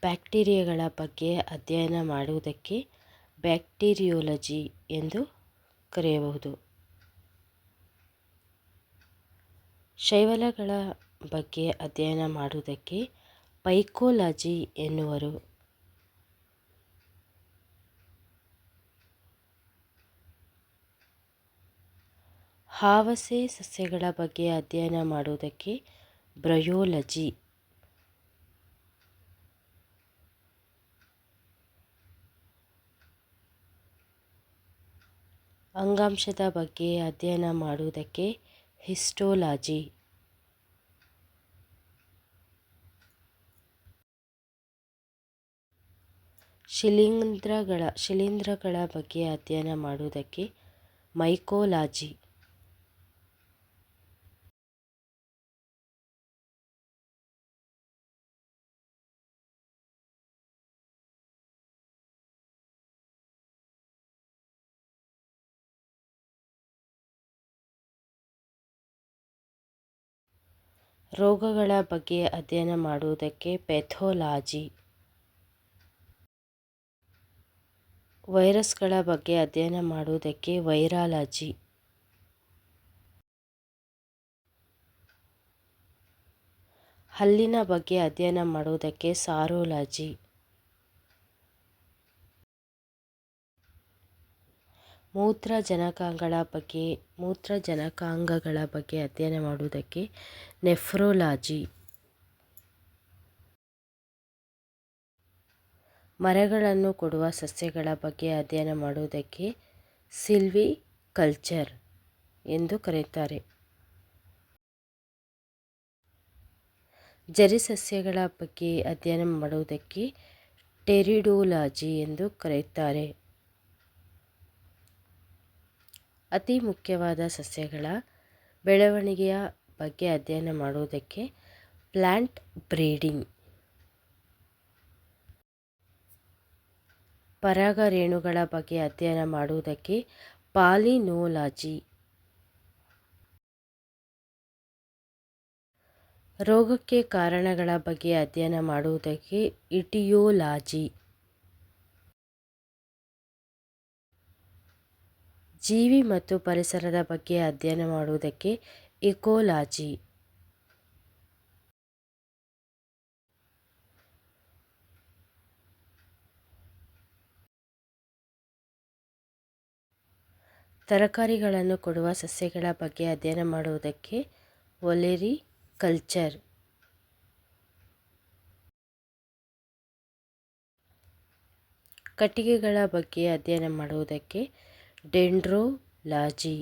ಬ್ಯಾಕ್ಟೀರಿಯಾಗಳ ಬಗ್ಗೆ ಅಧ್ಯಯನ ಮಾಡುವುದಕ್ಕೆ ಬ್ಯಾಕ್ಟೀರಿಯೊಲಜಿ ಎಂದು ಕರೆಯಬಹುದು. ಶೈವಲಗಳ ಬಗ್ಗೆ ಅಧ್ಯಯನ ಮಾಡುವುದಕ್ಕೆ ಪೈಕೋಲಜಿ ಎನ್ನುವರು. ಹಾವಸೆ ಸಸ್ಯಗಳ ಬಗ್ಗೆ ಅಧ್ಯಯನ ಮಾಡುವುದಕ್ಕೆ ಬ್ರಯೋಲಜಿ ಅಂಗಾಂಶದ ಬಗ್ಗೆ ಅಧ್ಯಯನ ಮಾಡುವುದಕ್ಕೆ ಹಿಸ್ಟೋಲಜಿ. ಶಿಲೀಂಧ್ರಗಳ ಶಿಲೀಂಧ್ರಗಳ ಬಗ್ಗೆ ಅಧ್ಯಯನ ಮಾಡುವುದಕ್ಕೆ ಮೈಕೋಲಜಿ. ರೋಗಗಳ ಬಗ್ಗೆ ಅಧ್ಯಯನ ಮಾಡುವುದಕ್ಕೆ ಪೆಥೋಲಜಿ. ವೈರಸ್ಗಳ ಬಗ್ಗೆ ಅಧ್ಯಯನ ಮಾಡುವುದಕ್ಕೆ ವೈರಾಲಜಿ. ಹಲ್ಲಿನ ಬಗ್ಗೆ ಅಧ್ಯಯನ ಮಾಡುವುದಕ್ಕೆ ಸಾರೋಲಜಿ. ಮೂತ್ರಜನಕಾಂಗಗಳ ಬಗ್ಗೆ ಮೂತ್ರಜನಕಾಂಗಗಳ ಬಗ್ಗೆ ಅಧ್ಯಯನ ಮಾಡುವುದಕ್ಕೆ ನೆಫ್ರೋಲಾಜಿ. ಮರಗಳನ್ನು ಕೊಡುವ ಸಸ್ಯಗಳ ಬಗ್ಗೆ ಅಧ್ಯಯನ ಮಾಡುವುದಕ್ಕೆ ಸಿಲ್ವಿ ಕಲ್ಚರ್ ಎಂದು ಕರೆಯುತ್ತಾರೆ. ಜರಿ ಸಸ್ಯಗಳ ಬಗ್ಗೆ ಅಧ್ಯಯನ ಮಾಡುವುದಕ್ಕೆ ಟೆರಿಡೋಲಜಿ ಎಂದು ಕರೆಯುತ್ತಾರೆ. ಅತಿ ಮುಖ್ಯವಾದ ಸಸ್ಯಗಳ ಬೆಳವಣಿಗೆಯ ಬಗ್ಗೆ ಅಧ್ಯಯನ ಮಾಡುವುದಕ್ಕೆ ಪ್ಲ್ಯಾಂಟ್ ಬ್ರೀಡಿಂಗ್. ಪರಾಗರೇಣುಗಳ ಬಗ್ಗೆ ಅಧ್ಯಯನ ಮಾಡುವುದಕ್ಕೆ ಪಾಲಿನೋಲಾಜಿ. ರೋಗಕ್ಕೆ ಕಾರಣಗಳ ಬಗ್ಗೆ ಅಧ್ಯಯನ ಮಾಡುವುದಕ್ಕೆ ಇಟಿಯೋಲಾಜಿ. ಜೀವಿ ಮತ್ತು ಪರಿಸರದ ಬಗ್ಗೆ ಅಧ್ಯಯನ ಮಾಡುವುದಕ್ಕೆ ಇಕೋಲಾಜಿ. ತರಕಾರಿಗಳನ್ನು ಕೊಡುವ ಸಸ್ಯಗಳ ಬಗ್ಗೆ ಅಧ್ಯಯನ ಮಾಡುವುದಕ್ಕೆ ಒಲೆರಿ ಕಲ್ಚರ್. ಕಟ್ಟಿಗೆಗಳ ಬಗ್ಗೆ ಅಧ್ಯಯನ ಮಾಡುವುದಕ್ಕೆ डेंड्रोलॉजी